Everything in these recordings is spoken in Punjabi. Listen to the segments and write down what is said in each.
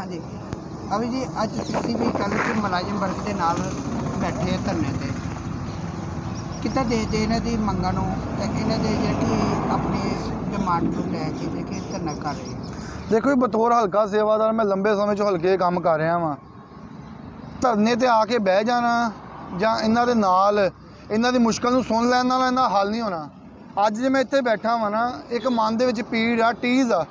ਹਾਂਜੀ। ਅਭੀ ਜੀ, ਅੱਜ ਤੁਸੀਂ ਵੀ ਕੱਲ ਕਿ ਮੁਲਾਜ਼ਮ ਵਰਗ ਦੇ ਨਾਲ ਬੈਠੇ ਧਰਨੇ ਤੇ। ਕਿੱਦਾਂ ਦੇਖਦੇ ਇਹਨਾਂ ਦੀ ਮੰਗਾਂ ਨੂੰ? ਤੇ ਇਹਨਾਂ ਦੇ ਜਿਹੜੀ ਆਪਣੀ ਡਿਮਾਂਡ ਨੂੰ ਲੈ ਕੇ ਜਿਹੜੇ ਕਿ ਧਰਨਾ ਕਰ ਰਹੇ ਆ? ਦੇਖੋ ਜੀ, ਬਤੌਰ ਹਲਕਾ ਸੇਵਾਦਾਰ, ਮੈਂ ਲੰਬੇ ਸਮੇਂ 'ਚ ਹਲਕੇ ਕੰਮ ਕਰ ਰਿਹਾ ਵਾਂ। ਧਰਨੇ ਤੇ ਆ ਕੇ ਬਹਿ ਜਾਣਾ ਜਾਂ ਇਹਨਾਂ ਦੇ ਨਾਲ ਇਹਨਾਂ ਦੀ ਮੁਸ਼ਕਲ ਨੂੰ ਸੁਣ ਲੈਣ ਨਾਲ ਇਹਨਾਂ ਦਾ ਹੱਲ ਨਹੀਂ ਹੋਣਾ। ਅੱਜ ਜੇ ਮੈਂ ਇੱਥੇ ਬੈਠਾ ਵਾਂ ਨਾ, ਇੱਕ ਮਨ ਦੇ ਵਿੱਚ ਪੀੜ ਆ, ਟੀਜ਼ ਆ।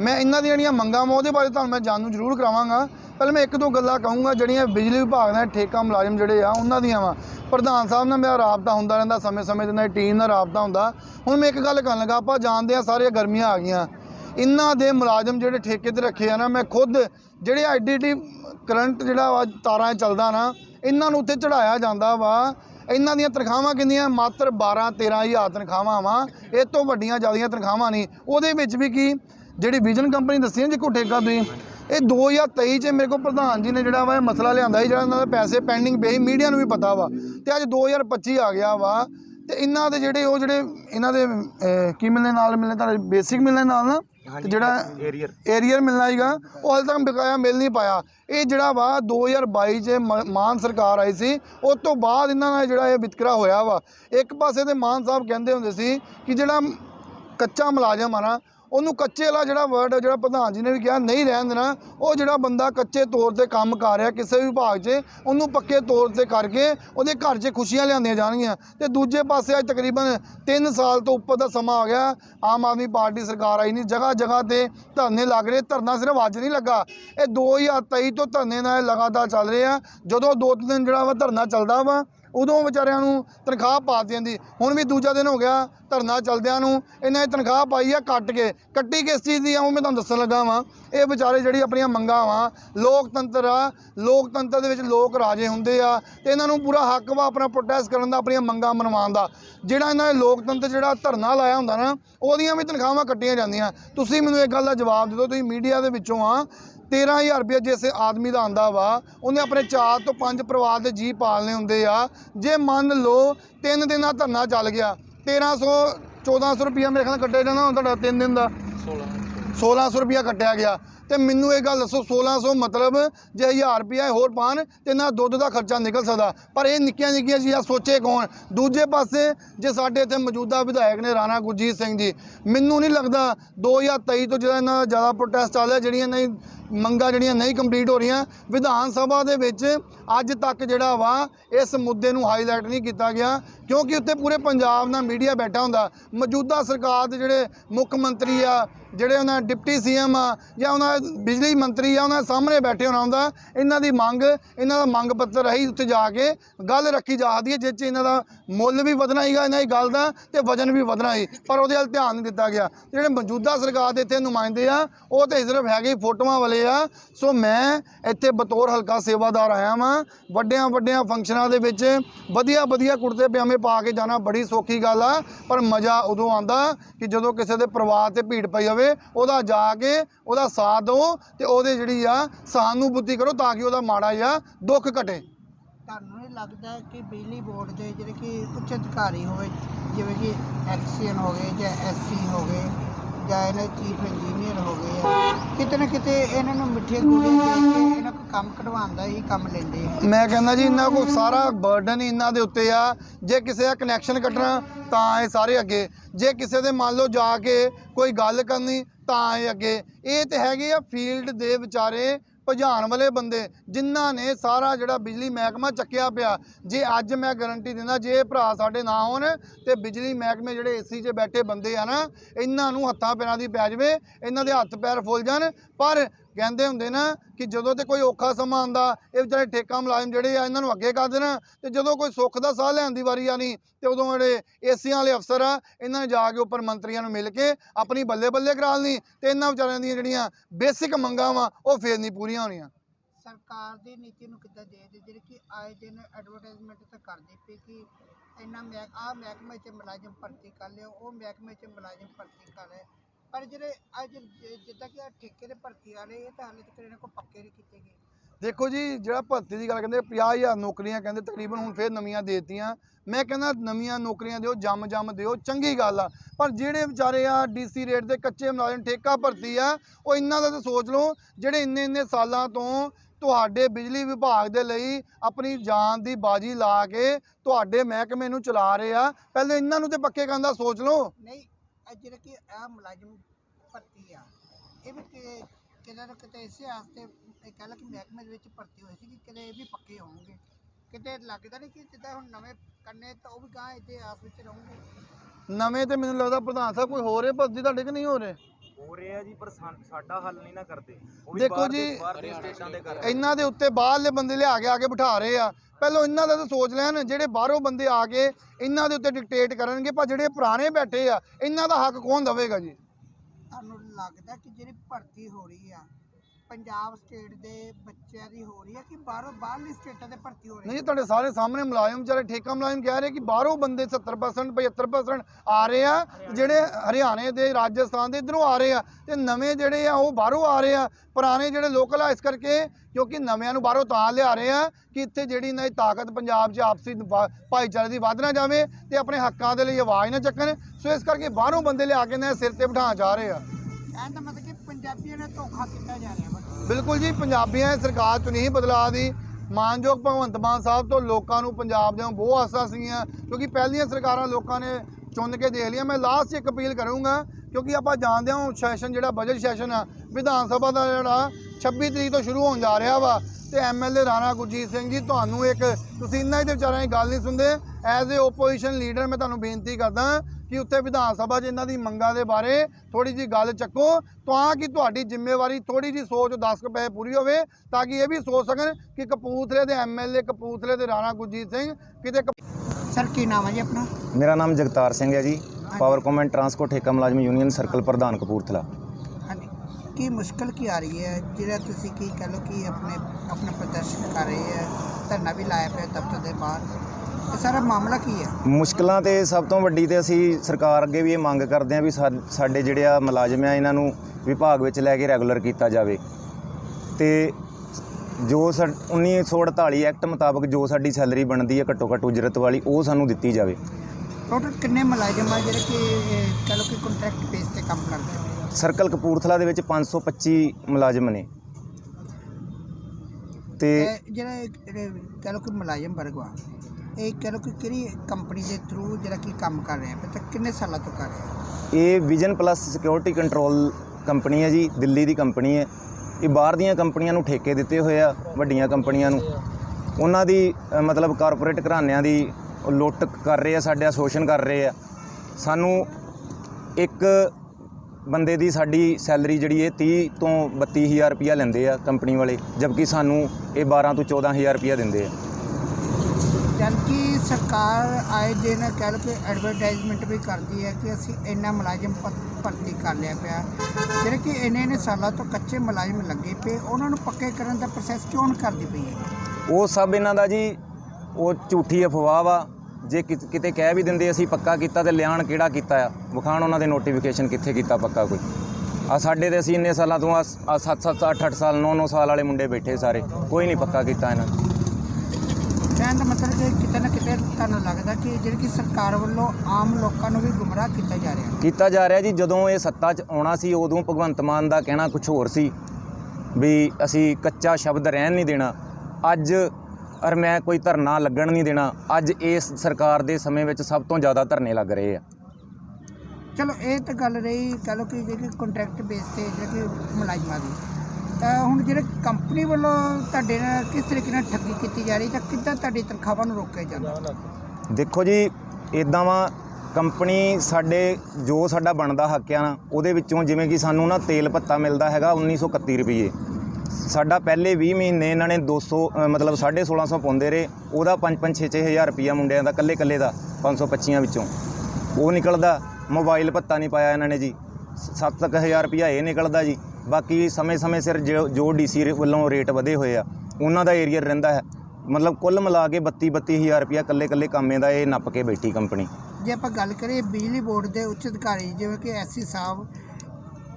ਮੈਂ ਇਹਨਾਂ ਦੀਆਂ ਜਿਹੜੀਆਂ ਮੰਗਾਂ ਵਾਂ, ਉਹਦੇ ਬਾਰੇ ਤੁਹਾਨੂੰ ਮੈਂ ਜਾਣੂ ਜ਼ਰੂਰ ਕਰਾਵਾਂਗਾ। ਪਹਿਲਾਂ ਮੈਂ ਇੱਕ ਦੋ ਗੱਲਾਂ ਕਹੂੰਗਾ, ਜਿਹੜੀਆਂ ਬਿਜਲੀ ਵਿਭਾਗ ਦੇ ਠੇਕਾ ਮੁਲਾਜ਼ਮ ਜਿਹੜੇ ਆ, ਉਹਨਾਂ ਦੀਆਂ ਵਾ। ਪ੍ਰਧਾਨ ਸਾਹਿਬ ਨਾਲ ਮੇਰਾ ਰਾਬਤਾ ਹੁੰਦਾ ਰਹਿੰਦਾ, ਸਮੇਂ-ਸਮੇਂ ਦੇ ਨਾਲ ਟੀਮ ਨਾਲ ਰਾਬਤਾ ਹੁੰਦਾ। ਹੁਣ ਮੈਂ ਇੱਕ ਗੱਲ ਕਰਨ ਲੱਗਾ, ਆਪਾਂ ਜਾਣਦੇ ਆ ਸਾਰੀਆਂ ਗਰਮੀਆਂ ਆ ਗਈਆਂ। ਇਹਨਾਂ ਦੇ ਮੁਲਾਜ਼ਮ ਜਿਹੜੇ ਠੇਕੇ ਤੇ ਰੱਖੇ ਆ ਨਾ, ਮੈਂ ਖੁਦ ਜਿਹੜੇ ਆਈਡੀਟੀ ਕਰੰਟ ਜਿਹੜਾ ਵਾ, ਤਾਰਾਂ ਚੱਲਦਾ ਨਾ, ਇਹਨਾਂ ਨੂੰ ਉੱਤੇ ਚੜਾਇਆ ਜਾਂਦਾ ਵਾ। ਇਹਨਾਂ ਦੀਆਂ ਤਨਖਾਹਾਂ ਕਿੰਨੀਆਂ? ਮਾਤਰ 12 13 ਹਜ਼ਾਰ ਤਨਖਾਹਾਂ ਵਾ। ਇਹ ਤੋਂ ਵੱਡੀਆਂ ਜ਼ਿਆਦੀਆਂ ਤਨਖਾਹਾਂ ਨਹੀਂ। ਉਹਦੇ ਵਿੱਚ ਵੀ ਕੀ? ਜਿਹੜੀ ਵਿਜਨ ਕੰਪਨੀ ਦੱਸੀਆਂ ਜੇ ਕੋ ਠੇਕਾ ਤੁਸੀਂ ਇਹ 2023 ਚ ਮੇਰੇ ਕੋਲ ਪ੍ਰਧਾਨ ਜੀ ਨੇ ਜਿਹੜਾ ਵਾ ਇਹ ਮਸਲਾ ਲਿਆਂਦਾ ਸੀ ਜਿਹੜਾ ਇਹਨਾਂ ਦੇ ਪੈਸੇ ਪੈਂਡਿੰਗ ਪਏ ਮੀਡੀਆ ਨੂੰ ਵੀ ਪਤਾ ਵਾ। ਤੇ ਅੱਜ 2025 ਆ ਗਿਆ ਵਾ ਤੇ ਇਹਨਾਂ ਦੇ ਜਿਹੜੇ ਉਹ ਜਿਹੜੇ ਇਹਨਾਂ ਦੇ ਕੀ ਮਿਲਣੇ ਨਾਲ ਮਿਲਣੇ ਤੁਹਾਡੇ ਬੇਸਿਕ ਮਿਲਣੇ ਨਾਲ ਨਾ ਤੇ ਜਿਹੜਾ ਏਰੀਅਰ ਏਰੀਅਰ ਮਿਲਣਾ ਸੀਗਾ ਉਹ ਹਾਲੇ ਤੱਕ ਬਕਾਇਆ ਮਿਲ ਨਹੀਂ ਪਾਇਆ। ਇਹ ਜਿਹੜਾ ਵਾ 2022 ਚ ਮਾਨ ਸਰਕਾਰ ਆਈ ਸੀ ਉਸ ਤੋਂ ਬਾਅਦ ਇਹਨਾਂ ਨਾਲ ਜਿਹੜਾ ਇਹ ਵਿਤਕਰਾ ਹੋਇਆ ਵਾ। ਇੱਕ ਪਾਸੇ ਤੇ ਮਾਨ ਸਾਹਿਬ ਕਹਿੰਦੇ ਹੁੰਦੇ ਸੀ ਕਿ ਜਿਹੜਾ ਕੱਚਾ ਮੁਲਾਜ਼ਮ ਆ ਨਾ ਉਹਨੂੰ ਕੱਚੇ ਵਾਲਾ ਜਿਹੜਾ ਵਰਡ ਜਿਹੜਾ ਪ੍ਰਧਾਨ ਜੀ ਨੇ ਵੀ ਕਿਹਾ, ਨਹੀਂ ਰਹਿਣ ਦੇਣਾ, ਉਹ ਜਿਹੜਾ ਬੰਦਾ ਕੱਚੇ ਤੌਰ ਤੇ ਕੰਮ ਕਰ ਰਿਹਾ ਕਿਸੇ ਵੀ ਵਿਭਾਗ 'ਚ, ਉਹਨੂੰ ਪੱਕੇ ਤੌਰ ਤੇ ਕਰਕੇ ਉਹਦੇ ਘਰ 'ਚ ਖੁਸ਼ੀਆਂ ਲਿਆਂਦੀਆਂ ਜਾਣਗੀਆਂ। ਤੇ ਦੂਜੇ ਪਾਸੇ ਅੱਜ ਤਕਰੀਬਨ 3 ਸਾਲ ਤੋਂ ਉੱਪਰ ਦਾ ਸਮਾਂ ਆ ਗਿਆ, ਆਮ ਆਦਮੀ ਪਾਰਟੀ ਸਰਕਾਰ ਆਈ ਨਹੀਂ ਜਗ੍ਹਾ ਜਗ੍ਹਾ ਤੇ ਧਰਨੇ ਲੱਗ ਰਹੇ, ਧਰਨਾ ਸਿਰਫ ਅੱਜ ਨਹੀਂ ਲੱਗਾ। ਇਹ 2023 ਤੋਂ ਧਰਨੇ ਨਾਲ ਲਗਾਤਾਰ ਚੱਲ ਰਹੇ ਆ। ਜਦੋਂ ਦੋ ਤਿੰਨ ਦਿਨ ਜਿਹੜਾ ਵਾ ਧਰਨਾ ਚੱਲਦਾ ਵਾ ਉਦੋਂ ਵਿਚਾਰਿਆਂ ਨੂੰ ਤਨਖਾਹ ਪਾ ਦਿੰਦੀ। ਹੁਣ ਵੀ ਦੂਜਾ ਦਿਨ ਹੋ ਗਿਆ, ਧਰਨਾ ਚੱਲਦਿਆਂ ਨੂੰ, ਇਹਨਾਂ ਦੀ ਤਨਖਾਹ ਪਾਈ ਆ ਕੱਟ ਕੇ। ਕੱਟੀ ਕਿਸ ਚੀਜ਼ ਦੀ ਆ, ਉਹ ਮੈਂ ਤੁਹਾਨੂੰ ਦੱਸਣ ਲੱਗਾ ਵਾਂ। ਇਹ ਵਿਚਾਰੇ ਜਿਹੜੀ ਆਪਣੀਆਂ ਮੰਗਾਂ ਵਾਂ, ਲੋਕਤੰਤਰ ਆ, ਲੋਕਤੰਤਰ ਦੇ ਵਿੱਚ ਲੋਕ ਰਾਜੇ ਹੁੰਦੇ ਆ ਤੇ ਇਹਨਾਂ ਨੂੰ ਪੂਰਾ ਹੱਕ ਵਾ ਆਪਣਾ ਪ੍ਰੋਟੈਸਟ ਕਰਨ ਦਾ, ਆਪਣੀਆਂ ਮੰਗਾਂ ਮਨਵਾਉਣ ਦਾ। ਜਿਹੜਾ ਇਹਨਾਂ ਨੇ ਲੋਕਤੰਤਰ ਜਿਹੜਾ ਧਰਨਾ ਲਾਇਆ ਹੁੰਦਾ ਨਾ, ਉਹਦੀਆਂ ਵੀ ਤਨਖਾਹਾਂ ਕੱਟੀਆਂ ਜਾਂਦੀਆਂ। ਤੁਸੀਂ ਮੈਨੂੰ ਇੱਕ ਗੱਲ ਦਾ ਜਵਾਬ ਦੇ ਦਿਓ, ਤੁਸੀਂ ਮੀਡੀਆ ਦੇ ਵਿੱਚੋਂ ਆ। 13000 ਰੁਪਏ ਜਿਸ ਆਦਮੀ ਦਾ ਆਂਦਾ ਵਾ ਉਹਨੇ ਆਪਣੇ 4 ਤੋਂ 5 ਪਰਿਵਾਰ ਦੇ ਜੀ ਪਾਲਨੇ ਹੁੰਦੇ ਆ। ਜੇ ਮੰਨ ਲਓ 3 ਦਿਨ ਦਾ ਧਰਨਾ ਚੱਲ ਗਿਆ 1300 1400 ਰੁਪਿਆ ਮੇਰੇ ਖਿਆਲ ਕੱਟਿਆ ਜਾਂਦਾ ਹੁਣ ਤੁਹਾਡਾ 3 ਦਿਨ ਦਾ। 1600 ਰੁਪਿਆ ਕੱਟਿਆ ਗਿਆ। ਤੇ ਮੈਨੂੰ ਇਹ ਗੱਲ ਦੱਸੋ 1600 ਮਤਲਬ ਜੇ 1000 ਰੁਪਿਆ ਹੋਰ ਪਾਣ ਤੇ ਨਾ ਦੁੱਧ ਦਾ ਖਰਚਾ ਨਿਕਲ ਸਕਦਾ। ਪਰ ਇਹ ਨਿੱਕੀਆਂ ਨਿੱਕੀਆਂ ਚੀਜ਼ਾਂ ਸੋਚੇ ਕੌਣ? ਦੂਜੇ ਪਾਸੇ ਜੇ ਸਾਡੇ ਇੱਥੇ ਮੌਜੂਦਾ ਵਿਧਾਇਕ ਨੇ ਰਾਣਾ ਗੁਰਜੀਤ ਸਿੰਘ ਜੀ, ਮੈਨੂੰ ਨਹੀਂ ਲੱਗਦਾ 2023 ਤੋਂ ਜਿਹੜਾ ਇਹਨਾਂ ਦਾ ਜ਼ਿਆਦਾ ਪ੍ਰੋਟੈਸਟ ਚੱਲ ਰਿਹਾ, ਜਿਹੜੀਆਂ ਨਹੀਂ ਮੰਗਾਂ ਜਿਹੜੀਆਂ ਨਹੀਂ ਕੰਪਲੀਟ ਹੋ ਰਹੀਆਂ, ਵਿਧਾਨ ਸਭਾ ਦੇ ਵਿੱਚ ਅੱਜ ਤੱਕ ਜਿਹੜਾ ਵਾ ਇਸ ਮੁੱਦੇ ਨੂੰ ਹਾਈਲਾਈਟ ਨਹੀਂ ਕੀਤਾ ਗਿਆ, ਕਿਉਂਕਿ ਉੱਤੇ ਪੂਰੇ ਪੰਜਾਬ ਦਾ ਮੀਡੀਆ ਬੈਠਾ ਹੁੰਦਾ। ਮੌਜੂਦਾ ਸਰਕਾਰ ਦੇ ਜਿਹੜੇ ਮੁੱਖ ਮੰਤਰੀ ਆ, ਜਿਹੜੇ ਉਹਨਾਂ ਡਿਪਟੀ ਸੀਐਮ ਆ ਜਾਂ ਉਹਨਾਂ ਬਿਜਲੀ ਮੰਤਰੀ ਆ, ਉਹਨਾਂ ਦੇ ਸਾਹਮਣੇ ਬੈਠੇ ਹੋਣਾ ਹੁੰਦਾ। ਇਹਨਾਂ ਦੀ ਮੰਗ, ਇਹਨਾਂ ਦਾ ਮੰਗ ਪੱਤਰ ਰਹੀ ਉੱਥੇ ਜਾ ਕੇ। ਗੱਲ ਰੱਖੀ ਜਾ ਸਕਦੀ ਹੈ ਜਿਸ 'ਚ ਇਹਨਾਂ ਦਾ ਮੁੱਲ ਵੀ ਵਧਣਾ ਹੀਗਾ ਇਹਨਾਂ ਦੀ ਗੱਲ ਦਾ, ਤੇ ਵਜਨ ਵੀ ਵਧਣਾ ਹੀ ਪਰ ਉਹਦੇ ਵੱਲ ਧਿਆਨ ਨਹੀਂ ਦਿੱਤਾ ਗਿਆ। ਜਿਹੜੇ ਮੌਜੂਦਾ ਸਰਕਾਰ ਦੇ ਇੱਥੇ ਨੁਮਾਇੰਦੇ ਆ, ਉਹ ਤੇ ਸਿਰਫ ਹੈਗੇ ਹੀ ਫੋਟੋਆਂ ਵਾਲੇ ਆ। ਸੋ ਮੈਂ ਇੱਥੇ ਬਤੌਰ ਹਲਕਾ ਸੇਵਾਦਾਰ ਆਇਆ ਵਾਂ। ਵੱਡਿਆਂ ਵੱਡਿਆਂ ਫੰਕਸ਼ਨਾਂ ਦੇ ਵਿੱਚ ਵਧੀਆ ਵਧੀਆ ਕੁੜਤੇ, ਪਜਾਮੇ ਪਾ ਕੇ ਜਾਣਾ ਬੜੀ ਸੌਖੀ ਗੱਲ ਆ। ਪਰ ਮਜ਼ਾ ਉਦੋਂ ਆਂਦਾ ਕਿ ਜਦੋਂ ਕਿਸੇ ਦੇ ਪਰਿਵਾਰ ਤੇ ਭੀੜ ਪਈ ਹੋਵੇ, ਉਹਦਾ ਜਾ ਕੇ ਉਹਦਾ ਸਾਥ ਦਿਓ ਤੇ ਉਹਦੇ ਜਿਹੜੀ ਆ ਸਹਾਨੂਭੂਤੀ ਕਰੋ ਤਾਂ ਕਿ ਉਹਦਾ ਮਾੜਾ ਜਿਹਾ ਦੁੱਖ ਘਟੇ। ਤੁਹਾਨੂੰ ਨਹੀਂ ਲੱਗਦਾ ਕਿ ਬਿਜਲੀ ਬੋਰਡ ਦੇ ਜਿਹੜੇ ਕਿ ਉੱਚ ਅਧਿਕਾਰੀ ਹੋਵੇ ਜਿਵੇਂ ਕਿ ਐਕਸੀਅਨ ਹੋ ਗਏ ਜਾਂ ਐਸਸੀ ਹੋ ਗਏ ਜਾਂ ਇਹਨਾਂ ਚੀਫ ਇੰਜੀਨੀਅਰ ਹੋ ਗਏ ਆ ਕਿਤੇ ਨਾ ਕਿਤੇ ਇਹਨਾਂ ਨੂੰ ਮਿੱਠੇ ਗੋਲੇ ਦੇ ਕੇ ਇਹਨਾਂ ਕੋਲ ਕੰਮ ਕਢਵਾਉਣ ਦਾ ਹੀ ਕੰਮ ਲੈਂਦੇ ਆ। ਮੈਂ ਕਹਿੰਦਾ ਜੀ ਇਹਨਾਂ ਕੋਲ ਸਾਰਾ ਬਰਡਨ ਹੀ ਇਹਨਾਂ ਦੇ ਉੱਤੇ ਆ। ਜੇ ਕਿਸੇ ਦਾ ਕਨੈਕਸ਼ਨ ਕੱਟਣਾ ਤਾਂ ਇਹ ਸਾਰੇ ਅੱਗੇ। ਜੇ ਕਿਸੇ ਦੇ ਮੰਨ ਲਓ ਜਾ ਕੇ ਕੋਈ ਗੱਲ ਕਰਨੀ ਤਾਂ ਇਹ ਅੱਗੇ, ਇਹ ਤੇ ਹੈਗੇ ਆ ਫੀਲਡ ਦੇ ਵਿਚਾਰੇ ਭਜਾਣ ਵਾਲੇ ਬੰਦੇ, ਜਿਨ੍ਹਾਂ ਨੇ ਸਾਰਾ ਜਿਹੜਾ ਬਿਜਲੀ ਮਹਿਕਮਾ ਚੱਕਿਆ ਪਿਆ। ਜੇ ਅੱਜ ਮੈਂ ਗਾਰੰਟੀ ਦਿੰਦਾ, ਜੇ ਇਹ ਭਰਾ ਸਾਡੇ ਨਾ ਹੋਣ ਤੇ ਬਿਜਲੀ ਮਹਿਕਮੇ ਜਿਹੜੇ ਏਸੀ 'ਚ ਬੈਠੇ ਬੰਦੇ ਆ ਨਾ, ਇਹਨਾਂ ਨੂੰ ਹੱਥਾਂ ਪੈਰਾਂ ਦੀ ਪੈ ਜਾਵੇ, ਇਹਨਾਂ ਦੇ ਹੱਥ ਪੈਰ ਫੁੱਲ ਜਾਣ। ਪਰ ਕਹਿੰਦੇ ਹੁੰਦੇ ਨਾ ਕਿ ਜਦੋਂ ਤੇ ਕੋਈ ਔਖਾ ਸਮਾਂ ਆਉਂਦਾ, ਇਹ ਵਿਚਾਰੇ ਠੇਕਾ ਮੁਲਾਜ਼ਮ ਜਿਹੜੇ ਆ, ਇਹਨਾਂ ਨੂੰ ਅੱਗੇ ਕਰ ਦੇਣਾ ਤੇ ਜਦੋਂ ਕੋਈ ਸੁੱਖ ਦਾ ਸਾਹ ਲੈਣ ਦੀ ਵਾਰੀ ਆਣੀ ਤੇ ਉਦੋਂ ਜਿਹੜੇ ਏਸੀਆਂ ਵਾਲੇ ਅਫਸਰ ਆ, ਇਹਨਾਂ ਨੇ ਜਾ ਕੇ ਉੱਪਰ ਮੰਤਰੀਆਂ ਨੂੰ ਮਿਲ ਕੇ ਆਪਣੀ ਬੱਲੇ ਬੱਲੇ ਕਰਾ ਲੈਣੀ ਤੇ ਇਹਨਾਂ ਵਿਚਾਰਿਆਂ ਦੀਆਂ ਜਿਹੜੀਆਂ ਬੇਸਿਕ ਮੰਗਾਂ ਵਾ, ਉਹ ਫੇਰ ਨਹੀਂ ਪੂਰੀਆਂ ਹੋਣੀਆਂ। ਸਰਕਾਰ ਦੀ ਨੀਤੀ ਨੂੰ ਕਿੱਦਾਂ ਦੇਖਦੇ ਜਿਹੜੇ ਕਿ ਆਏ ਦਿਨ ਐਡਵਰਟਾਈਜ਼ਮੈਂਟ ਤਾਂ ਕਰਦੇ ਪਏ ਕਿ ਇੰਨਾ ਮਹਿਕ ਆ ਮਹਿਕਮੇ 'ਚ ਮੁਲਾਜ਼ਮ ਭਰਤੀ ਕਰ ਲਿਓ ਉਹ ਮਹਿਕਮੇ 'ਚ ਮੁਲਾਜ਼ਮ ਭਰਤੀ ਕਰ ਰਹੇ ਪਰ ਜਿਹੜੇ ਅੱਜ ਜ- ਜਿੱਦਾਂ ਕਿ ਆਹ ਠੇਕੇ ਦੇ ਭਰਤੀ ਵਾਲੇ ਇਹ ਤਾਂ ਹਾਲੇ ਤੱਕ ਇਹਨਾਂ ਕੋਲ ਪੱਕੇ ਨਹੀਂ ਕੀਤੇ ਗਏ। ਦੇਖੋ ਜੀ ਜਿਹੜਾ ਭਰਤੀ ਦੀ ਗੱਲ ਕਹਿੰਦੇ 50000 ਨੌਕਰੀਆਂ ਕਹਿੰਦੇ ਤਕਰੀਬਨ ਹੁਣ ਫੇਰ ਨਵੀਆਂ ਦੇਤੀਆਂ। ਮੈਂ ਕਹਿੰਦਾ ਨਵੀਆਂ ਨੌਕਰੀਆਂ ਦਿਓ ਜੰਮ ਜੰਮ ਦਿਓ ਚੰਗੀ ਗੱਲ ਆ। ਪਰ ਜਿਹੜੇ ਵਿਚਾਰੇ ਆ ਡੀਸੀ ਰੇਟ ਦੇ ਕੱਚੇ ਮੁਲਾਜ਼ਮ ਠੇਕਾ ਭਰਤੀ ਆ ਉਹ ਇਹਨਾਂ ਦਾ ਤਾਂ ਸੋਚ ਲਓ ਜਿਹੜੇ ਇੰਨੇ ਇੰਨੇ ਸਾਲਾਂ ਤੋਂ ਤੁਹਾਡੇ ਬਿਜਲੀ ਵਿਭਾਗ ਦੇ ਲਈ ਆਪਣੀ ਜਾਨ ਦੀ ਬਾਜੀ ਲਾ ਕੇ ਤੁਹਾਡੇ ਮਹਿਕਮੇ ਨੂੰ ਚਲਾ ਰਹੇ ਆ ਪਹਿਲੇ ਇਹਨਾਂ ਨੂੰ ਤੇ ਪੱਕੇ ਕਰਨ ਦਾ ਸੋਚ ਲਓ। ਨਹੀਂ ਇਹ ਜਿਹੜੇ ਕਿ ਆ ਮੁਲਾਜ਼ਮ ਭਰਤੀ ਆ ਇਹ ਵੀ ਕਿ ਕਿਤੇ ਨਾ ਕਿਤੇ ਇਸੇ ਆਸਤੇ ਇਹ ਕਹਿ ਲਾ ਕਿ ਮਹਿਕਮੇ ਦੇ ਵਿੱਚ ਭਰਤੀ ਹੋਏ ਸੀ ਕਿ ਕਿਤੇ ਇਹ ਵੀ ਪੱਕੇ ਹੋਣਗੇ। ਕਿਤੇ ਲੱਗਦਾ ਨਹੀਂ ਕਿ ਜਿੱਦਾਂ ਹੁਣ ਨਵੇਂ ਕਰਨੇ ਤਾਂ ਉਹ ਵੀ ਗਾਂ ਇੱਥੇ ਆਸ ਵਿੱਚ ਰਹੂਗੇ। ਨਵੇਂ ਤੇ ਮੈਨੂੰ ਲੱਗਦਾ ਪ੍ਰਧਾਨ ਸਾਹਿਬ ਕੋਈ ਹੋ ਰਹੇ ਭਰਤੀ ਤੁਹਾਡੇ ਕਿ ਨਹੀਂ ਹੋ ਰਹੇ? ਹੋ ਰਿਹਾ ਜੀ ਪਰ ਸਾ- ਸਾਡਾ ਹੱਲ ਨਹੀਂ ਨਾ ਕਰਦੇ। ਉਹ ਵੀ ਦੇਖੋ ਬਾਹਰ ਦੇ- ਜੀ, ਬਾਹਰ ਦੇ ਸਟੇਟਾਂ ਦੇ ਕਰ ਇਹਨਾਂ ਦੇ ਉੱਤੇ ਬਾਹਰਲੇ ਬੰਦੇ ਲਿਆ ਕੇ ਆ ਕੇ ਬਿਠਾ ਰਹੇ ਆ। ਪਹਿਲਾਂ ਇਹਨਾਂ ਦਾ ਤਾਂ ਸੋਚ ਲੈਣ, ਜਿਹੜੇ ਬਾਹਰੋਂ ਬੰਦੇ ਆ ਕੇ ਇਹਨਾਂ ਦੇ ਉੱਤੇ ਡਿਕਟੇਟ ਕਰਨਗੇ, ਪਰ ਜਿਹੜੇ ਪੁਰਾਣੇ ਬੈਠੇ ਆ, ਇਹਨਾਂ ਦਾ ਹੱਕ ਕੌਣ ਦੇਵੇਗਾ ਜੀ? ਤੁਹਾਨੂੰ ਲੱਗਦਾ ਕਿ ਜਿਹੜੀ ਭਰਤੀ ਹੋ ਰਹੀ ਆ ਪੰਜਾਬ ਸਟੇਟ ਦੇ ਬੱਚਿਆਂ ਦੀ ਹੋ ਰਹੀ ਆ ਕਿ ਬਾਹਰੋਂ ਬਾਹਰਲੀ ਸਟੇਟਾਂ ਦੇ ਭਰਤੀ ਹੋ ਰਹੀ ਨਹੀਂ ਤੁਹਾਡੇ ਸਾਰੇ ਸਾਹਮਣੇ ਮੁਲਾਜ਼ਮ ਵਿਚਾਰੇ ਠੇਕਾ ਮੁਲਾਜ਼ਮ ਕਹਿ ਰਹੇ ਕਿ ਬਾਹਰੋਂ ਬੰਦੇ 70% 75% ਆ ਰਹੇ ਆ ਜਿਹੜੇ ਹਰਿਆਣੇ ਦੇ ਰਾਜਸਥਾਨ ਦੇ ਇਧਰੋਂ ਆ ਰਹੇ ਆ ਤੇ ਨਵੇਂ ਜਿਹੜੇ ਆ ਉਹ ਬਾਹਰੋਂ ਆ ਰਹੇ ਆ ਪੁਰਾਣੇ ਜਿਹੜੇ ਲੋਕਲ ਆ ਇਸ ਕਰਕੇ ਕਿਉਂਕਿ ਨਵਿਆਂ ਨੂੰ ਬਾਹਰੋਂ ਤਾਂ ਲਿਆ ਰਹੇ ਆ ਕਿ ਇੱਥੇ ਜਿਹੜੀ ਇਹਨਾਂ ਦੀ ਤਾਕਤ ਪੰਜਾਬ 'ਚ ਆਪਸੀ ਭਾਈਚਾਰੇ ਦੀ ਵੱਧ ਨਾ ਜਾਵੇ ਤੇ ਆਪਣੇ ਹੱਕਾਂ ਦੇ ਲਈ ਆਵਾਜ਼ ਨਾ ਚੱਕਣ ਸੋ ਇਸ ਕਰਕੇ ਬਾਹਰੋਂ ਬੰਦੇ ਲਿਆ ਕੇ ਇਹਨਾਂ ਦੇ ਸਿਰ ਤੇ ਬਿਠਾਉਣਾ ਚਾਹ ਰਹੇ ਆ। ਕਹਿਣ ਦਾ ਮਤਲਬ ਕਿ ਪੰਜਾਬੀਆਂ ਨਾਲ ਧੋਖਾ ਕੀਤਾ ਜਾ ਰਿਹਾ ਵਾ। ਬਿਲਕੁਲ ਜੀ, ਪੰਜਾਬੀਆਂ ਦੀ ਸਰਕਾਰ ਚ ਨਹੀਂ ਬਦਲਾਅ ਦੀ। ਮਾਨਯੋਗ ਭਗਵੰਤ ਮਾਨ ਸਾਹਿਬ ਤੋਂ ਲੋਕਾਂ ਨੂੰ ਪੰਜਾਬ ਦੇ ਬਹੁਤ ਆਸਾਂ ਸੀਗੀਆਂ, ਕਿਉਂਕਿ ਪਹਿਲੀਆਂ ਸਰਕਾਰਾਂ ਲੋਕਾਂ ਨੇ ਚੁਣ ਕੇ ਦੇਖ ਲਿਆ ਮੈਂ ਲਾਸਟ 'ਚ ਇੱਕ ਅਪੀਲ ਕਰੂੰਗਾ, ਕਿਉਂਕਿ ਆਪਾਂ ਜਾਣਦੇ ਹਾਂ ਸੈਸ਼ਨ ਜਿਹੜਾ ਬਜਟ ਸੈਸ਼ਨ ਆ, ਵਿਧਾਨ ਸਭਾ ਦਾ ਜਿਹੜਾ 26 ਤਰੀਕ ਤੋਂ ਸ਼ੁਰੂ ਹੋਣ ਜਾ ਰਿਹਾ ਵਾ। ਤੇ ਐਮਐਲਏ ਰਾਣਾ ਗੁਰਜੀਤ ਸਿੰਘ ਜੀ ਤੁਹਾਨੂੰ ਇੱਕ ਤੁਸੀਂ ਇਹਨਾਂ ਦੇ ਵਿਚਾਰਿਆਂ ਦੀ ਗੱਲ ਨਹੀਂ ਸੁਣਦੇ। ਐਜ਼ ਏ ਓਪੋਜੀਸ਼ਨ ਲੀਡਰ ਮੈਂ ਤੁਹਾਨੂੰ ਬੇਨਤੀ ਕਰਦਾ ਕਿ ਉੱਥੇ ਵਿਧਾਨ ਸਭਾ 'ਚ ਇਹਨਾਂ ਦੀ ਮੰਗਾਂ ਦੇ ਬਾਰੇ ਥੋੜੀ ਜੀ ਗੱਲ ਚੱਕੋ ਤਾਂ ਕਿ ਤੁਹਾਡੀ ਜ਼ਿੰਮੇਵਾਰੀ ਥੋੜੀ ਜੀ ਸੋਚ 10 ਕੁ ਪੈਸੇ ਪੂਰੀ ਹੋਵੇ ਤਾਂ ਕਿ ਇਹ ਵੀ ਸੋਚ ਸਕਣ ਕਿ ਕਪੂਰਥਲੇ ਦੇ ਐਮਐਲਏ ਕਪੂਰਥਲੇ ਦੇ ਰਾਣਾ ਗੁਰਜੀਤ ਸਿੰਘ ਕਿਤੇ ਸਰ ਕੀ ਨਾਮ ਹੈ ਜੀ ਆਪਣਾ? ਮੇਰਾ ਨਾਮ ਜਗਤਾਰ ਸਿੰਘ ਹੈ ਜੀ ਪਾਵਰ ਕਮੈਂਟ ਟਰਾਂਸਪੋਰਟ ਠੇਕਾ ਮੁਲਾਜ਼ਮ ਯੂਨੀਅਨ ਸਰਕਲ ਪ੍ਰਧਾਨ ਕਪੂਰਥਲਾ। ਕੀ ਮੁਸ਼ਕਲ ਕੀ ਆ ਰਹੀ ਹੈ? ਜਿਹੜਾ ਤੁਸੀਂ ਕੀ ਕਹ ਲਓ ਕਿ ਆਪਣੇ ਆਪਣਾ ਪ੍ਰਦਰਸ਼ਨ ਕਰ ਰਹੇ ਹੈ ਧਰਨਾ ਵੀ ਲਾਇਆ ਪਿਆ ਦਫ਼ਤਰ ਦੇ ਬਾਹਰ ਇਹ ਸਾਰਾ ਮਾਮਲਾ ਕੀ ਹੈ? ਮੁਸ਼ਕਲਾਂ ਤੇ ਸਭ ਤੋਂ ਵੱਡੀ ਤੇ ਅਸੀਂ ਸਰਕਾਰ ਅੱਗੇ ਵੀ ਇਹ ਮੰਗ ਕਰਦੇ ਹਾਂ ਵੀ ਸਾਡੇ ਜਿਹੜੇ ਆ ਮੁਲਾਜ਼ਮ ਆ ਇਹਨਾਂ ਨੂੰ ਵਿਭਾਗ ਵਿੱਚ ਲੈ ਕੇ ਰੈਗੂਲਰ ਕੀਤਾ ਜਾਵੇ। ਤੇ ਜੋ ਸਾ- 1948 ਐਕਟ ਮੁਤਾਬਕ ਜੋ ਸਾਡੀ ਸੈਲਰੀ ਬਣਦੀ ਹੈ ਘੱਟੋ ਘੱਟ ਉਜਰਤ ਵਾਲੀ ਉਹ ਸਾਨੂੰ ਦਿੱਤੀ ਜਾਵੇ। ਟੋਟਲ ਕਿੰਨੇ ਮੁਲਾਜ਼ਮ ਆ ਜਿਹੜੇ ਕਿ ਕਹ ਲਓ ਕਿ ਕੰਟਰੈਕਟ ਬੇਸ ਤੇ ਕੰਮ ਕਰਦੇ ਹੋ ਸਰਕਲ ਕਪੂਰਥਲਾ ਦੇ ਵਿੱਚ 525 ਮੁਲਾਜ਼ਮ ਨੇ। ਤੇ ਇਹ ਜਿਹੜੇ ਕਹ ਲਓ ਕਿ ਮੁਲਾਜ਼ਮ ਵਰਗ ਇਹ ਕਹ ਲਓ ਕਿ ਕਿਹੜੀ ਕੰਪਨੀ ਦੇ ਥਰੂ ਜਿਹੜਾ ਕਿ ਕੰਮ ਕਰ ਰਹੇ ਆ ਤੇ ਕਿੰਨੇ ਸਾਲਾਂ ਤੋਂ ਕਰ ਰਹੇ? ਆ ਇਹ vision plus security control company ਹੈ ਜੀ ਦਿੱਲੀ ਦੀ ਕੰਪਨੀ ਹੈ। ਇਹ ਬਾਹਰ ਦੀਆਂ ਕੰਪਨੀਆਂ ਨੂੰ ਠੇਕੇ ਦਿੱਤੇ ਹੋਏ ਆ ਵੱਡੀਆਂ ਕੰਪਨੀਆਂ ਨੂੰ। ਉਹਨਾਂ ਦੀ ਅ, ਮਤਲਬ ਕਾਰਪੋਰੇਟ ਘਰਾਣਿਆਂ ਦੀ ਲੁੱਟ ਕਰ ਰਹੇ ਆ ਸਾਡਾ ਸ਼ੋਸ਼ਣ ਕਰ ਰਹੇ ਆ। ਸਾਨੂੰ ਇੱਕ ਬੰਦੇ ਦੀ ਸਾਡੀ ਸੈਲਰੀ ਜਿਹੜੀ ਇਹ 30 ਤੋਂ 32000 ਰੁਪਇਆ ਲੈਂਦੇ ਆ ਕੰਪਨੀ ਵਾਲੇ ਜਦਕਿ ਸਾਨੂੰ ਇਹ 12 ਤੋਂ 14000 ਰੁਪਇਆ ਦਿੰਦੇ ਆ। ਜਦ ਕਿ ਸਰਕਾਰ ਆਏ ਦਿਨ ਕਹਿ ਕਿ ਐਡਵਰਟਾਈਜ਼ਮੈਂਟ ਵੀ ਕਰਦੀ ਹੈ ਕਿ ਅਸੀਂ ਇੰਨਾ ਮੁਲਾਜ਼ਮ ਭਰਤੀ ਕਰ ਲਿਆ ਪਿਆ। ਜਿਹੜੇ ਕਿ ਇੰਨੇ ਇੰਨੇ ਸਾਲਾਂ ਤੋਂ ਕੱਚੇ ਮੁਲਾਜ਼ਮ ਲੱਗੇ ਪਏ ਉਹਨਾਂ ਨੂੰ ਪੱਕੇ ਕਰਨ ਦਾ ਪ੍ਰੋਸੈਸ ਕਿਉਂ ਨਹੀਂ ਕਰਦੀ ਪਈ ਹੈ ਉਹ ਸਭ ਇਹਨਾਂ ਦਾ ਜੀ ਉਹ ਝੂਠੀ ਅਫਵਾਹ ਵਾ। ਜੇ ਕਿਤ- ਕਿਤੇ ਕਹਿ ਵੀ ਦਿੰਦੇ ਅਸੀਂ ਪੱਕਾ ਕੀਤਾ ਤੇ ਲਿਆਣ ਕਿਹੜਾ ਕੀਤਾ ਆ? ਵਿਖਾਣ ਉਹਨਾਂ ਦੇ ਨੋਟੀਫਿਕੇਸ਼ਨ ਕਿੱਥੇ ਕੀਤਾ ਪੱਕਾ ਕੋਈ? ਆ ਸਾਡੇ ਤੇ ਅਸੀਂ ਇੰਨੇ ਸਾਲਾਂ ਤੋਂ ਆ 7 7 8 8 ਸਾਲ 9 9 ਸਾਲ ਵਾਲੇ ਮੁੰਡੇ ਬੈਠੇ ਸਾਰੇ। ਕੋਈ ਨਹੀਂ ਪੱਕਾ ਕੀਤਾ ਇਹਨਾਂ ਨੇ। ਕਹਿਣ ਦਾ ਮਤਲਬ ਕਿ ਕਿਤੇ ਨਾ ਕਿਤੇ ਤੁਹਾਨੂੰ ਲੱਗਦਾ ਕਿ ਜਿਹੜੀ ਕਿ ਸਰਕਾਰ ਵੱਲੋਂ ਆਮ ਲੋਕਾਂ ਨੂੰ ਵੀ ਗੁੰਮਰਾਹ ਕੀਤਾ ਜਾ ਰਿਹਾ ਕੀਤਾ ਜਾ ਰਿਹਾ ਜੀ ਜਦੋਂ ਇਹ ਸੱਤਾ 'ਚ ਆਉਣਾ ਸੀ ਉਦੋਂ ਭਗਵੰਤ ਮਾਨ ਦਾ ਕਹਿਣਾ ਕੁਝ ਹੋਰ ਸੀ ਵੀ ਅਸੀਂ ਕੱਚਾ ਸ਼ਬਦ ਰਹਿਣ ਨਹੀਂ ਦੇਣਾ। ਅੱਜ ਔਰ ਮੈਂ ਕੋਈ ਧਰਨਾ ਲੱਗਣ ਨਹੀਂ ਦੇਣਾ। ਅੱਜ ਇਸ ਸਰਕਾਰ ਦੇ ਸਮੇਂ ਵਿੱਚ ਸਭ ਤੋਂ ਜ਼ਿਆਦਾ ਧਰਨੇ ਲੱਗ ਰਹੇ ਆ। ਚਲੋ ਇਹ ਤਾਂ ਗੱਲ ਰਹੀ ਕਹ ਲਓ ਕਿ ਜਿਹੜੀ ਕੰਟਰੈਕਟ ਬੇਸ ਤੇ ਜਿਹੜੇ ਕਿ ਮੁਲਾਜ਼ਮਾਂ ਦੀ। ਤਾਂ ਹੁਣ ਜਿਹੜੇ ਕੰਪਨੀ ਵੱਲੋਂ ਤੁਹਾਡੇ ਨਾਲ ਕਿਸ ਤਰੀਕੇ ਨਾਲ ਠੱਗੀ ਕੀਤੀ ਜਾ ਰਹੀ ਤਾਂ ਕਿੱਦਾਂ ਤੁਹਾਡੀ ਤਨਖਾਹਾਂ ਨੂੰ ਰੋਕਿਆ ਜਾਂਦਾ? ਦੇਖੋ ਜੀ ਇਦਾਂ ਵਾ ਕੰਪਨੀ ਸਾਡੇ ਜੋ ਸਾਡਾ ਬਣਦਾ ਹੱਕ ਆ ਨਾ ਉਹਦੇ ਵਿੱਚੋਂ ਜਿਵੇਂ ਕਿ ਸਾਨੂੰ ਨਾ ਤੇਲ ਭੱਤਾ ਮਿਲਦਾ ਹੈਗਾ 1931 ਰੁਪਏ ਸਾਡਾ ਪਹਿਲੇ 20 ਮਹੀਨੇ ਇਹਨਾਂ ਨੇ 200 ਅ, ਮਤਲਬ 1650 ਪਾਉਂਦੇ ਰਹੇ। ਉਹਦਾ 5-5 6-6000 ਰੁਪਿਆ ਮੁੰਡਿਆਂ ਦਾ ਕੱਲੇ ਕੱਲੇ ਦਾ 525 ਵਿੱਚੋਂ। ਉਹ ਨਿਕਲਦਾ ਮੋਬਾਈਲ ਭੱਤਾ ਨਹੀਂ ਪਾਇਆ ਇਹਨਾਂ ਨੇ ਜੀ। 7000 ਰੁਪਿਆ ਇਹ ਨਿਕਲਦਾ ਜੀ। ਬਾਕੀ ਸਮੇਂ-ਸਮੇਂ ਸਿਰ ਜੋ- ਜੋ ਡੀਸੀ ਵੱਲੋਂ ਰੇਟ ਵਧੇ ਹੋਏ ਆ ਉਹਨਾਂ ਦਾ ਏਰੀਆ ਰਹਿੰਦਾ ਹੈ। ਮਤਲਬ ਕੁੱਲ ਮਿਲਾ ਕੇ 32 32000 ਰੁਪਿਆ ਕੱਲੇ ਕੱਲੇ ਕੰਮੇ ਦਾ ਇਹ ਨੱਪ ਕੇ ਬੈਠੀ ਕੰਪਨੀ। ਜੇ ਆਪਾਂ ਗੱਲ ਕਰੀਏ ਬਿਜਲੀ ਬੋਰਡ ਦੇ ਉੱਚ ਅਧਿਕਾਰੀ ਜਿਵੇਂ ਕਿ ਐਸਸੀ ਸਾਹਿਬ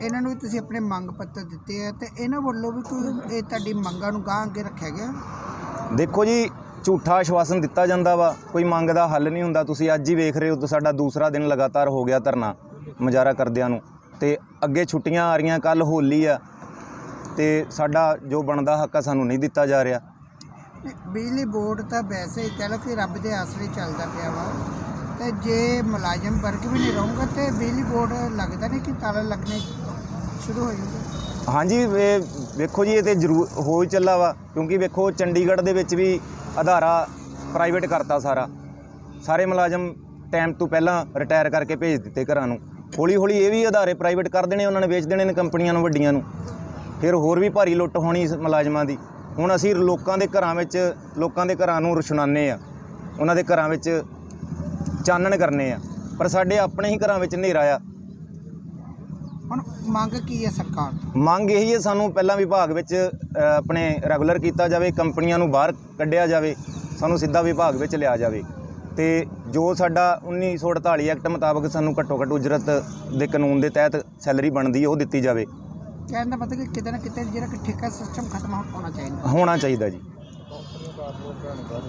ਇਹਨਾਂ ਨੂੰ ਵੀ ਤੁਸੀਂ ਆਪਣੇ ਮੰਗ ਪੱਤਰ ਦਿੱਤੇ ਆ ਤੇ ਇਹਨਾਂ ਵੱਲੋਂ ਵੀ ਕੋਈ ਇਹ ਤੁਹਾਡੀ ਮੰਗਾਂ ਨੂੰ ਗਾਂਹ ਅੱਗੇ ਰੱਖਿਆ ਗਿਆ? ਦੇਖੋ ਜੀ ਝੂਠਾ ਆਸ਼ਵਾਸਨ ਦਿੱਤਾ ਜਾਂਦਾ ਵਾ। ਕੋਈ ਮੰਗ ਦਾ ਹੱਲ ਨਹੀਂ ਹੁੰਦਾ। ਤੁਸੀਂ ਅੱਜ ਹੀ ਵੇਖ ਰਹੇ ਹੋ ਤਾਂ ਸਾਡਾ ਦੂਸਰਾ ਦਿਨ ਲਗਾਤਾਰ ਹੋ ਗਿਆ ਧਰਨਾ ਮੁਜ਼ਾਹਰਾ ਕਰਦਿਆਂ ਨੂੰ। ਤੇ ਅੱਗੇ ਛੁੱਟੀਆਂ ਆ ਰਹੀਆਂ ਕੱਲ ਹੋਲੀ ਆ। ਤੇ ਸਾਡਾ ਜੋ ਬਣਦਾ ਹੱਕ ਆ ਸਾਨੂੰ ਨਹੀਂ ਦਿੱਤਾ ਜਾ ਰਿਹਾ। ਬਿਜਲੀ ਬੋਰਡ ਤਾਂ ਵੈਸੇ ਹੀ ਕਹਿ ਲਓ ਕਿ ਰੱਬ ਦੇ ਆਸਰੇ ਚੱਲਦਾ ਪਿਆ ਵਾ। ਤੇ ਜੇ ਮੁਲਾਜ਼ਮ ਵਰਗ ਵੀ ਨਹੀਂ ਰਹੂਗਾ ਤੇ ਬਿਜਲੀ ਬੋਰਡ ਲੱਗਦਾ ਨਹੀਂ ਕਿ ਤਾਲਾ ਲੱਗਣੇ ਸ਼ੁਰੂ ਹੋ। ਜਾਊਗਾ ਹਾਂਜੀ, ਇਹ ਵੇਖੋ ਜੀ, ਇਹ ਤੇ ਜ਼ਰੂਰ ਹੋ ਹੀ ਚੱਲਾ ਵਾ, ਕਿਉਂਕਿ ਵੇਖੋ ਚੰਡੀਗੜ੍ਹ ਦੇ ਵਿੱਚ ਵੀ ਆਧਾਰਾ ਪ੍ਰਾਈਵੇਟ ਕਰਤਾ ਸਾਰਾ। ਸਾਰੇ ਮੁਲਾਜ਼ਮ ਟਾਈਮ ਤੋਂ ਪਹਿਲਾਂ ਰਿਟਾਇਰ ਕਰਕੇ ਭੇਜ ਦਿੱਤੇ ਘਰਾਂ ਨੂੰ। ਹੌਲੀ ਹੌਲੀ ਇਹ ਵੀ ਆਧਾਰੇ ਪ੍ਰਾਈਵੇਟ ਕਰ ਦੇਣੇ, ਉਹਨਾਂ ਨੇ ਵੇਚ ਦੇਣੇ ਨੇ ਕੰਪਨੀਆਂ ਨੂੰ, ਵੱਡੀਆਂ ਨੂੰ। ਫਿਰ ਹੋਰ ਵੀ ਭਾਰੀ ਲੁੱਟ ਹੋਣੀ ਇਸ ਮੁਲਾਜ਼ਮਾਂ ਦੀ। ਹੁਣ ਅਸੀਂ ਲੋਕਾਂ ਦੇ ਘਰਾਂ ਵਿੱਚ, ਲੋਕਾਂ ਦੇ ਘਰਾਂ ਨੂੰ ਰੁਸ਼ਨਾਨੇ ਆ। ਉਹਨਾਂ ਦੇ ਘਰਾਂ ਵਿੱਚ ਚਾਨਣ ਕਰਨੇ ਆ। ਪਰ ਸਾਡੇ ਆਪਣੇ ਹੀ ਘਰਾਂ ਵਿੱਚ ਹਨੇਰਾ ਆ। ਹੁਣ ਮੰਗ ਕੀ ਹੈ ਸਰਕਾਰ ਤੋਂ? ਮੰਗ ਇਹੀ ਹੈ ਸਾਨੂੰ ਪਹਿਲਾਂ ਵਿਭਾਗ ਵਿੱਚ ਅ, ਆਪਣੇ ਰੈਗੂਲਰ ਕੀਤਾ ਜਾਵੇ ਕੰਪਨੀਆਂ ਨੂੰ ਬਾਹਰ ਕੱਢਿਆ ਜਾਵੇ ਸਾਨੂੰ ਸਿੱਧਾ ਵਿਭਾਗ ਵਿੱਚ ਲਿਆ ਜਾਵੇ। ਤੇ ਜੋ ਸਾਡਾ 1948 ਐਕਟ ਮੁਤਾਬਕ ਸਾਨੂੰ ਘੱਟੋ ਘੱਟ ਉਜਰਤ ਦੇ ਕਾਨੂੰਨ ਦੇ ਤਹਿਤ ਸੈਲਰੀ ਬਣਦੀ ਹੈ ਉਹ ਦਿੱਤੀ ਜਾਵੇ। ਕਹਿਣ ਦਾ ਮਤਲਬ ਕਿ ਕਿਤੇ ਨਾ ਕਿਤੇ ਜਿਹੜਾ ਕਿ ਠੇਕਾ ਸਿਸਟਮ ਖਤਮ ਹੋਣਾ ਚਾਹੀਦਾ। ਹੋਣਾ ਚਾਹੀਦਾ ਜੀ।